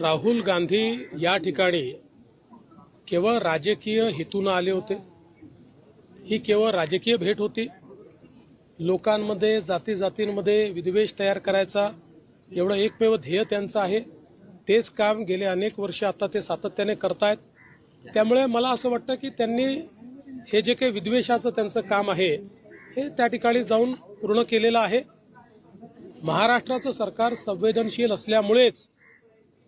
राहुल गांधी या ठिकाणी केवळ राजकीय हेतून आले होते. ही केवळ राजकीय भेट होती. लोकांमध्ये जाती जातींमध्ये विद्वेष तयार करायचा एवढं एकमेव ध्येय त्यांचं आहे. तेच काम गेले अनेक वर्ष आता ते सातत्याने करतायत. त्यामुळे मला असं वाटतं की त्यांनी हे जे काही विद्वेषाचं त्यांचं काम आहे हे त्या ठिकाणी जाऊन पूर्ण केलेलं आहे. महाराष्ट्राचं सरकार संवेदनशील असल्यामुळेच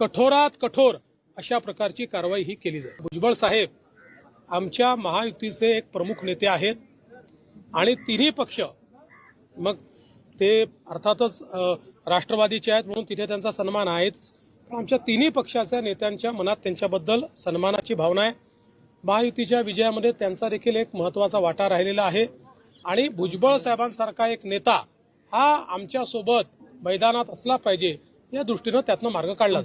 कठोरात कठोर अशा प्रकारची कारवाई ही केली जाईल भुजबळ साहेब आमच्या महायुतीचे एक प्रमुख नेते आहेत आणि तिन्ही पक्ष मग ते अर्थातच राष्ट्रवादीचे आहेत म्हणून तिथे त्यांचा सन्मान आहेच. पण आमच्या तिन्ही पक्षाच्या नेत्यांच्या मनात त्यांच्याबद्दल सन्मानाची भावना आहे. महायुतीच्या विजयामध्ये त्यांचा देखील एक महत्त्वाचा वाटा राहिलेला आहे. आणि भुजबळ साहेबांसारखा एक नेता हा आमच्यासोबत मैदानात असला पाहिजे या दृष्टीनं त्यातनं मार्ग काढला